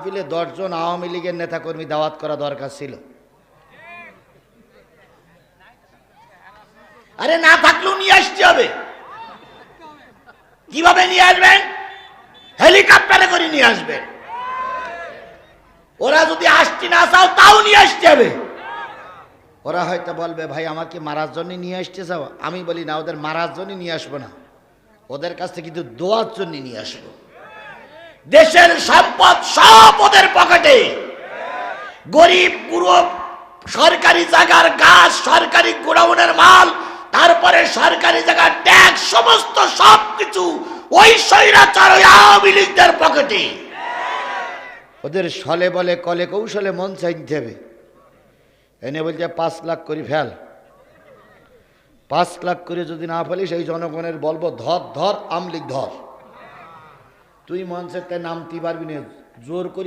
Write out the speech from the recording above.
মাহফিলে দশজন আওয়ামী লীগের নেতাকর্মী দাওয়াত করা দরকার ছিল। আরে না থাকলেও নিয়ে আসতে হবে। কীভাবে নিয়ে আসবেন? হেলিকপ্টারে করে নিয়ে আসবেন। ওরা যদি আসতে না চাও, তাও নিয়ে আসতে হবে। ওরা হয়তো বলবে, ভাই, আমাকে মারার জন্য নিয়ে আসতে চাও। আমি বলি, না, ওদের মারার জন্য নিয়ে আসব না। ওদের কাছ থেকে কিন্তু দোয়ার জন্য নিয়ে আসব। দেশের সম্পদ সব ওদের পকেটে। গরিব পুরো সরকারি জায়গার গাছ, সরকারি গোডাউনের মাল, তারপরে সরকারি জায়গার ট্যাক্স সমস্ত সব কিছু ওই স্বৈরাচার, ওই আওয়ামী লীগদের পকেটে। ওদের সলে বলে, কলে কৌশলে মন চাইতে হবে। এনে বলছে, পাঁচ লাখ করি ফেল। পাঁচ লাখ করে যদি না ফেলি, সেই জনগণের বলব, ধর ধর, আমলিক ধর। তুই মঞ্চের নামতে পারবি না। জোর করি